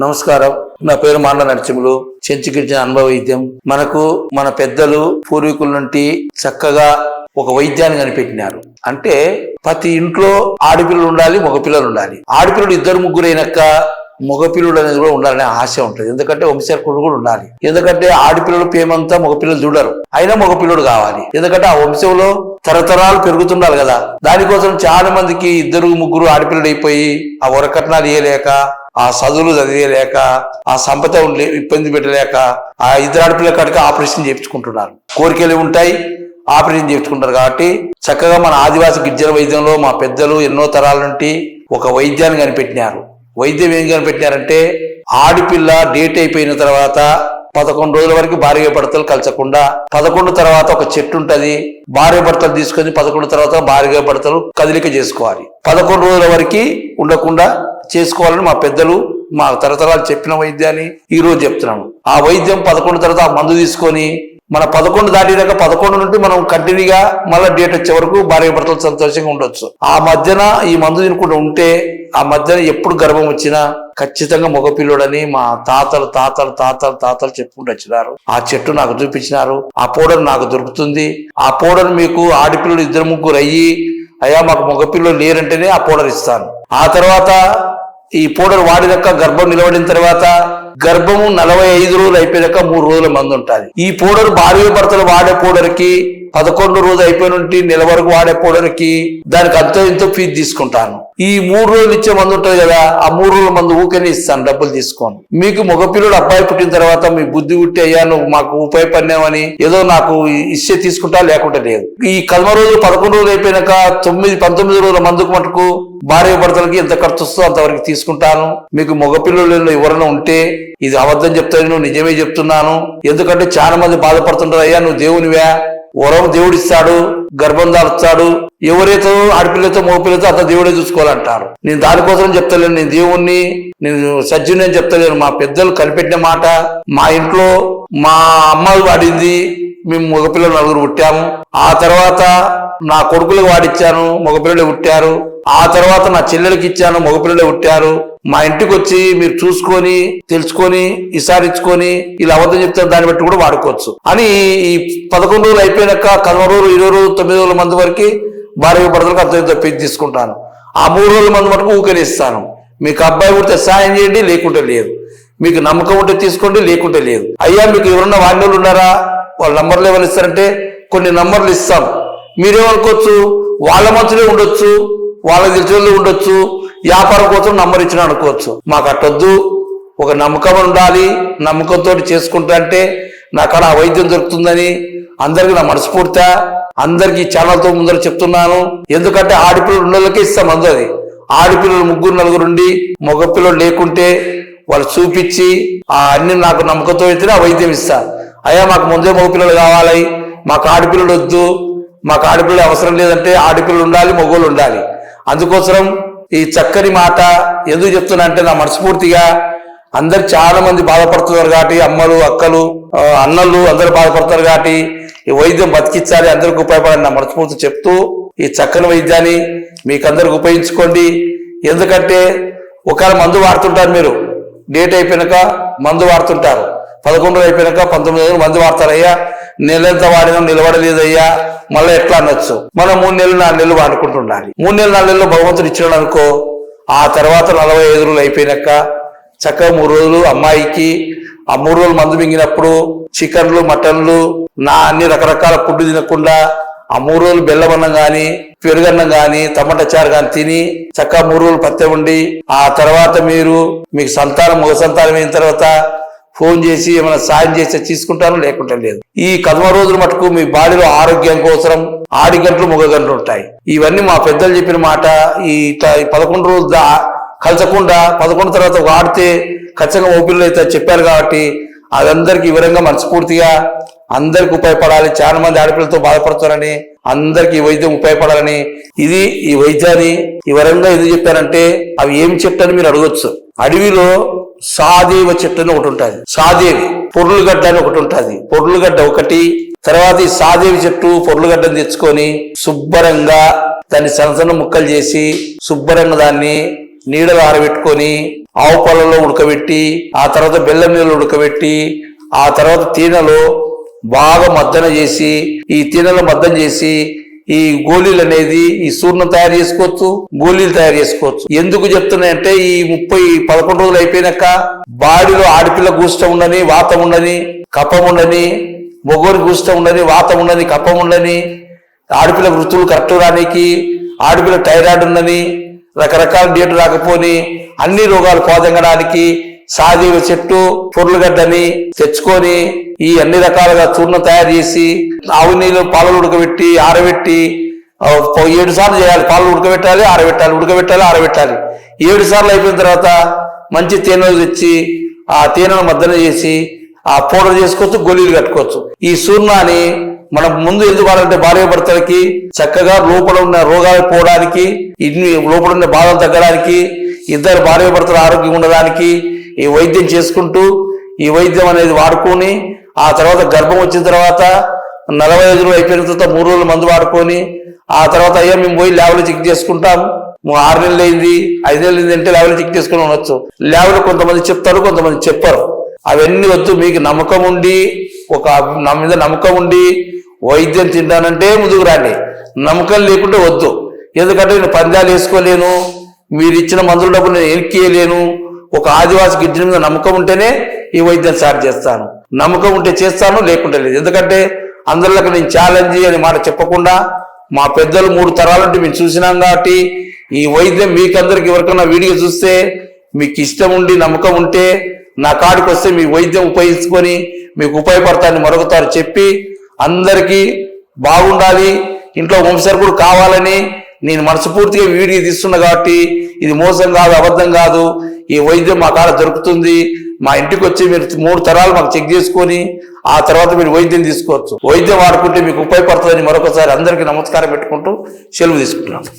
నమస్కారం. నా పేరు మాండ నరసింహులు. చెంచుకిచ్చిన అనుభవ వైద్యం. మనకు మన పెద్దలు పూర్వీకుల నుండి చక్కగా ఒక వైద్యాన్ని కనిపెట్టినారు. అంటే ప్రతి ఇంట్లో ఆడపిల్లలు ఉండాలి మగపిల్లలు ఉండాలి. ఆడపిల్లలు ఇద్దరు ముగ్గురు అయినాక మగపిల్లడు అనేది కూడా ఉండాలనే ఆశ ఉంటుంది. ఎందుకంటే వంశకుడు కూడా ఉండాలి. ఎందుకంటే ఆడపిల్లలు ప్రేమంతా మగపిల్లలు చూడరు. అయినా మగపిల్లడు కావాలి. ఎందుకంటే ఆ వంశంలో తరతరాలు పెరుగుతుండాలి కదా. దానికోసం చాలా మందికి ఇద్దరు ముగ్గురు ఆడపిల్లలు అయిపోయి ఆ వరకట్నాలు ఇయ్యలేక ఆ చదువులు చదివేయలేక ఆ సంపద ఉండే- ఇబ్బంది పెట్టలేక ఆ ఇద్దరు ఆడపిల్ల కాడికి ఆపరేషన్ చేయించుకుంటున్నారు. కోరికలు ఉంటాయి ఆపరేషన్ చేయించుకుంటారు కాబట్టి చక్కగా మన ఆదివాసి గిరిజన వైద్యంలో మా పెద్దలు ఎన్నో తరాల నుండి ఒక వైద్యాన్ని కనిపెట్టినారు. వైద్యం ఏం కనిపెట్టినారంటే ఆడపిల్ల డేట్ అయిపోయిన తర్వాత పదకొండు రోజుల వరకు భార్య భర్తలు కలచకుండా పదకొండు తర్వాత ఒక చెట్టు ఉంటది భార్య భర్తలు తీసుకొని పదకొండు తర్వాత భార్య భర్తలు కదిలిక చేసుకోవాలి. పదకొండు రోజుల వరకు ఉండకుండా చేసుకోవాలని మా పెద్దలు మా తరతరాలు చెప్పిన వైద్యాన్ని ఈ రోజు చెప్తున్నాను ఆ వైద్యం పదకొండు తర్వాత ఆ మందు తీసుకొని మన పదకొండు దాటినాక పదకొండు నుండి మనం కంటిన్యూగా మళ్ళీ డేట్ వచ్చే వరకు భార్య భర్తలు సంతోషంగా ఉండొచ్చు. ఆ మధ్యన ఈ మందు తినకుండా ఉంటే ఆ మధ్యన ఎప్పుడు గర్భం వచ్చినా ఖచ్చితంగా మగపిల్లుడని మా తాతలు తాతలు తాతలు తాతలు చెప్పుకుంటూ వచ్చినారు. ఆ చెట్టు నాకు చూపించినారు. ఆ పౌడర్ నాకు దొరుకుతుంది. ఆ పౌడర్ మీకు ఆడపిల్లలు ఇద్దరు ముగ్గురు అయ్యి అయ్యా మాకు మగపిల్లలు లేరంటేనే ఆ పౌడర్ ఇస్తాను. ఆ తర్వాత ఈ పౌడర్ వాడినాక గర్భం నిలబడిన తర్వాత గర్భము నలభై ఐదు రోజులు అయిపోయాక మూడు రోజుల మందు ఉంటుంది. ఈ పౌడర్ భార్య భర్తలు వాడే పౌడర్కి పదకొండు రోజు అయిపోయిన నుండి నెల వరకు వాడే దానికి అంతో ఇంత ఫీజు తీసుకుంటాను. ఈ మూడు రోజులు ఇచ్చే మందు ఉంటుంది కదా ఆ మూడు రోజుల మందు ఊకనే ఇస్తాను డబ్బులు తీసుకోను. మీకు మగపిల్లడు అబ్బాయి పుట్టిన తర్వాత మీ బుద్ధి పుట్టి అయ్యా నువ్వు మాకు ఉపయోగపడినావని ఏదో నాకు ఇచ్చే తీసుకుంటా లేకుంటే లేదు. ఈ కల్మ రోజులు పదకొండు రోజులు అయిపోయినాక తొమ్మిది పంతొమ్మిది రోజుల మందుకు మటుకు భార్య భర్తలకి ఎంత ఖర్చు వస్తుందో అంతవరకు తీసుకుంటాను. మీకు మగపిల్లలు ఎవరైనా ఉంటే ఇది అబద్ధం చెప్తాను నువ్వు నిజమే చెప్తున్నాను. ఎందుకంటే చాలా మంది బాధపడుతుంటారు అయ్యా నువ్వు దేవునివా వరం దేవుడిస్తాడు గర్భం దాల్చాడు ఎవరైతే ఆడపిల్లతో మగపిల్లతో అతను దేవుడే చూసుకోవాలంటారు. నేను దానికోసం చెప్తలేను నేను దేవుణ్ణి నేను సజ్జుని అని చెప్తలేను. మా పెద్దలు కనిపెట్టిన మాట మా ఇంట్లో మా అమ్మ వాడింది మేము మగపిల్లలు నలుగురు పుట్టాము. ఆ తర్వాత నా కొడుకులకు వాడిచ్చాను మగపిల్లలు పుట్టారు. ఆ తర్వాత నా చెల్లెలకి ఇచ్చాను మగపిల్లలే పుట్టారు. మా ఇంటికి వచ్చి మీరు చూసుకొని తెలుసుకొని ఇసారించుకొని ఇలా అబద్ధం చెప్తారు దాన్ని బట్టి కూడా వాడుకోవచ్చు. అని ఈ పదకొండు రోజులు అయిపోయినాక కదమ రోజులు ఇరవై రోజులు తొమ్మిది రోజుల మంది వరకు భార్య భర్తలకు అర్థం పెంచి తీసుకుంటాను. ఆ మూడు రోజుల మంది మటుకు ఊకనే ఇస్తాను మీకు అబ్బాయి పుడితే సాయం చేయండి లేకుంటే లేదు. మీకు నమ్మకం ఉంటే తీసుకోండి లేకుంటే లేదు. అయ్యా మీకు ఎవరన్నా వాడినోళ్ళు ఉన్నారా? వాళ్ళ నంబర్లు ఎవరు ఇస్తారంటే కొన్ని నంబర్లు ఇస్తాం. మీరేమనుకోవచ్చు? వాళ్ళ మధ్యలో ఉండొచ్చు. వాళ్ళకి తెలిసిన ఉండొచ్చు. వ్యాపారం కోసం నంబర్ ఇచ్చిన అనుకోవచ్చు. మాకు అట్టొద్దు. ఒక నమ్మకం ఉండాలి. నమ్మకంతో చేసుకుంటుంటే అంటే ఆ వైద్యం దొరుకుతుందని అందరికి నా మనస్ఫూర్తి. అందరికి ఛానల్తో ముందర చెప్తున్నాను. ఎందుకంటే ఆడపిల్లలు ఉన్నోళ్ళకే ఇస్తాం అందరి ఆడపిల్లలు ముగ్గురు నలుగురు ఉండి మగపిల్లలు లేకుంటే వాళ్ళు చూపించి ఆ అన్ని నాకు నమ్మకంతో అయితే ఆ వైద్యం ఇస్తా. అయ్యా మాకు ముందే మగపిల్లలు కావాలి. మాకు ఆడపిల్లలు వద్దు. మాకు ఆడపిల్లలు అవసరం లేదంటే ఆడపిల్లలు ఉండాలి మగోళ్ళు ఉండాలి. అందుకోసం ఈ చక్కని మాట ఎందుకు చెప్తున్నా అంటే నా మనస్ఫూర్తిగా అందరు చాలా మంది బాధపడుతున్నారు కాబట్టి అమ్మలు అక్కలు అన్నలు అందరు బాధపడుతున్నారు కాబట్టి ఈ వైద్యం బతికించాలి అందరికి ఉపయోగపడాలి నా మనస్ఫూర్తి చెప్తూ ఈ చక్కని వైద్యాన్ని మీకు అందరికి ఉపయోగించుకోండి. ఎందుకంటే ఒకవేళ మందు వాడుతుంటారు మీరు డేట్ అయిపోయినాక మందు వాడుతుంటారు పదకొండు అయిపోయినాక పంతొమ్మిది రోజులు మందు వాడతారయ్యా. నెలంత వాడినా నిలబడలేదయ్యా. మళ్ళీ ఎట్లా అనొచ్చు? మనం మూడు నెలలు నాలుగు నెలలు వాడుకుంటుండాలి. మూడు నెలలు నాలుగు నెలలు భగవంతుడు ఇచ్చినాడు అనుకో ఆ తర్వాత నలభై ఐదు రోజులు అయిపోయినాక చక్కగా మూడు రోజులు అమ్మాయికి ఆ మూడు రోజులు మందు మింగినప్పుడు చికెన్లు మటన్లు నా అన్ని రకరకాల ఫుడ్ తినకుండా ఆ మూడు రోజులు బెల్లమన్నం గాని పెరుగన్నం గాని టమాటా చారు గాని తిని చక్కగా మూడు రోజులు పత్తే ఉండి ఆ తర్వాత మీరు మీకు సంతానం మగ సంతానం అయిన తర్వాత ఫోన్ చేసి ఏమైనా సాయం చేస్తే తీసుకుంటారో లేకుంటే లేదు. ఈ కదమ రోజులు మటుకు మీ బాడీలో ఆరోగ్యం కోసం ఆడి గంటలు మగ గంటలు ఉంటాయి. ఇవన్నీ మా పెద్దలు చెప్పిన మాట. ఈ పదకొండు రోజులు దా- కలచకుండా పదకొండు తర్వాత వాడితే ఖచ్చితంగా ఓపెన్లు అయితే చెప్పారు కాబట్టి అదందరికీ వివరంగా మనస్ఫూర్తిగా అందరికి ఉపయోగపడాలి. చాలా మంది ఆడపిల్లలతో బాధపడుతారని అందరికి ఈ వైద్యం ఉపయోగపడాలని ఇది ఈ వైద్యాన్ని వివరంగా ఎందుకు చెప్పారంటే అవి ఏం చెప్తారని మీరు అడగొచ్చు. అడవిలో సాదేవ చెట్టు అని ఒకటి ఉంటుంది. సాదేవి పొర్లుగడ్డ అని ఒకటి ఉంటుంది. పొర్లుగడ్డ ఒకటి తర్వాత ఈ సాదేవి చెట్టు పొర్లుగడ్డను తెచ్చుకొని శుభ్రంగా దాన్ని సన్న సన్న ముక్కలు చేసి శుభ్రంగా దాన్ని నీడలో ఆరబెట్టుకొని ఆవు పాలలో ఉడకబెట్టి ఆ తర్వాత బెల్లం నీళ్ళు ఉడకబెట్టి ఆ తర్వాత తేనెలో బాగా మద్దన చేసి ఈ తేనెలో మద్దన చేసి ఈ గోళీలు అనేది ఈ సూర్ణం తయారు చేసుకోవచ్చు గోళీలు తయారు చేసుకోవచ్చు. ఎందుకు చెప్తున్నాయంటే ఈ ముప్పై పదకొండు రోజులు అయిపోయినాక బాడీలో ఆడపిల్ల గూష్టం ఉండని వాతం ఉండని కప్పం ఉండని మొగోరు గూష్టం ఉండని వాతం ఉండని కప్పం ఉండని ఆడపిల్ల వృత్తులు కరెక్ట్ రానికి ఆడపిల్ల టైరాయిడ్ ఉందని రకరకాల డేటు రాకపోని అన్ని రోగాలు పోదెంగడానికి సాదీవ చెట్టు పొర్లుగడ్డని తెచ్చుకొని ఈ అన్ని రకాలుగా చూర్ణం తయారు చేసి ఆవు నీళ్ళు పాలు ఉడకబెట్టి ఆరబెట్టి ఏడు సార్లు చేయాలి. పాలు ఉడకబెట్టాలి ఆరబెట్టాలి ఉడకబెట్టాలి ఆరబెట్టాలి. ఏడు సార్లు అయిపోయిన తర్వాత మంచి తేనెలు తెచ్చి ఆ తేనెను మద్దన చేసి ఆ పౌడర్ చేసుకోవచ్చు గోళీలు కట్టుకోవచ్చు. ఈ సూర్ణాన్ని మనం ముందు ఎందుకు వాడాలంటే భార్య భర్తలకి చక్కగా లోపల ఉన్న రోగాలు పోవడానికి ఇన్ని లోపల ఉన్న బాధలు తగ్గడానికి ఇద్దరు భార్య భర్తలు ఆరోగ్యం ఉండడానికి ఈ వైద్యం చేసుకుంటూ ఈ వైద్యం అనేది వాడుకొని ఆ తర్వాత గర్భం వచ్చిన తర్వాత నలభై ఐదు రోజులు అయిపోయిన తర్వాత మూడు రోజులు మందు వాడుకొని ఆ తర్వాత అయ్యా మేము పోయి ల్యాబ్లో చెక్ చేసుకుంటాం. ఆరు నెలలు అయింది ఐదు నెలలు అయింది అంటే ల్యాబ్లో చెక్ చేసుకుని ఉండొచ్చు. ల్యాబ్లో కొంతమంది చెప్తారు కొంతమంది చెప్పరు. అవన్నీ వద్దు మీకు నమ్మకం ఉండి ఒక నా మీద నమ్మకం ఉండి వైద్యం తింటానంటే ముందుకు రండి. నమ్మకం లేకుంటే వద్దు. ఎందుకంటే నేను పందాలు వేసుకోలేను మీరు ఇచ్చిన మందుల డబ్బులు నేను ఎక్కియలేను ఒక ఆదివాసి గిడ్డ మీద నమ్మకం ఉంటేనే ఈ వైద్యం స్టార్ట్ చేస్తాను. నమ్మకం ఉంటే చేస్తాను లేకుంటే లేదు. ఎందుకంటే అందరిలోకి నేను ఛాలెంజ్ అని మాట చెప్పకుండా మా పెద్దలు మూడు తరాల మేము చూసినాం కాబట్టి ఈ వైద్యం మీకందరికి ఎవరికైనా వీడియో చూస్తే మీకు ఇష్టం ఉండి నమ్మకం ఉంటే నా కాడికి వస్తే మీ వైద్యం ఉపయోగించుకొని మీకు ఉపయోగపడతారని మరొకసారి చెప్పి అందరికీ బాగుండాలి. ఇంట్లో వంశర్కుడు కావాలని నేను మనస్ఫూర్తిగా వీడియో తీస్తున్నా కాబట్టి ఇది మోసం కాదు అబద్ధం కాదు. ఈ వైద్యం మా కాడ దొరుకుతుంది. మా ఇంటికి వచ్చి మీరు మూడు తరాలు మాకు చెక్ చేసుకొని ఆ తర్వాత మీరు వైద్యం తీసుకోవచ్చు. వైద్యం వాడుకుంటే మీకు ఉపయోగపడుతుందని మరొకసారి అందరికీ నమస్కారం పెట్టుకుంటూ సెలవు తీసుకుంటున్నాను.